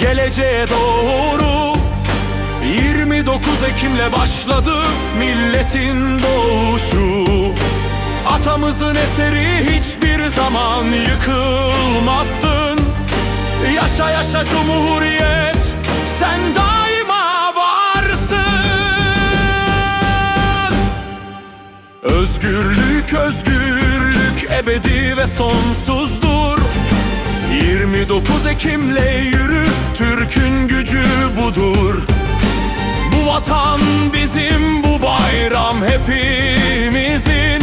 geleceğe doğru. 29 Ekim'le başladı milletin doğuşu. Atamızın eseri hiçbir zaman yıkılmasın. Yaşa yaşa Cumhuriyet sen daima varsın. Özgürlük özgürlük ebedi ve sonsuzdur 29 Ekim'le yürü Türk'ün gücü budur. Bu vatan bizim bu bayram hepimizin.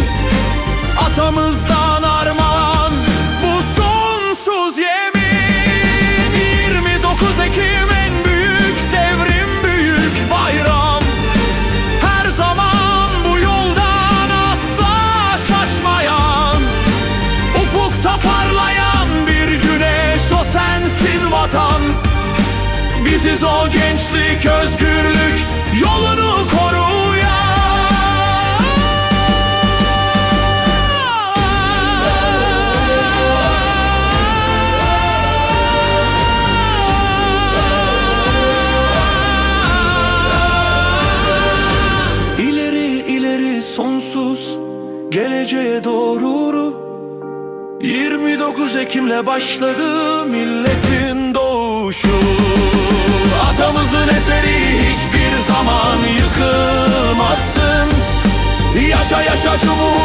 Atamızdan armağan bu sonsuz yemin. 29 Ekim en büyük devrim büyük bayram. Her zaman bu yoldan asla şaşmayan gençlik özgürlük yolunu koruyan. İleri ileri sonsuz. Geleceğe doğru 29 Ekim'le başladı milletin doğuşu zaman yıkılmasın Yaşa yaşa Cumhuriyet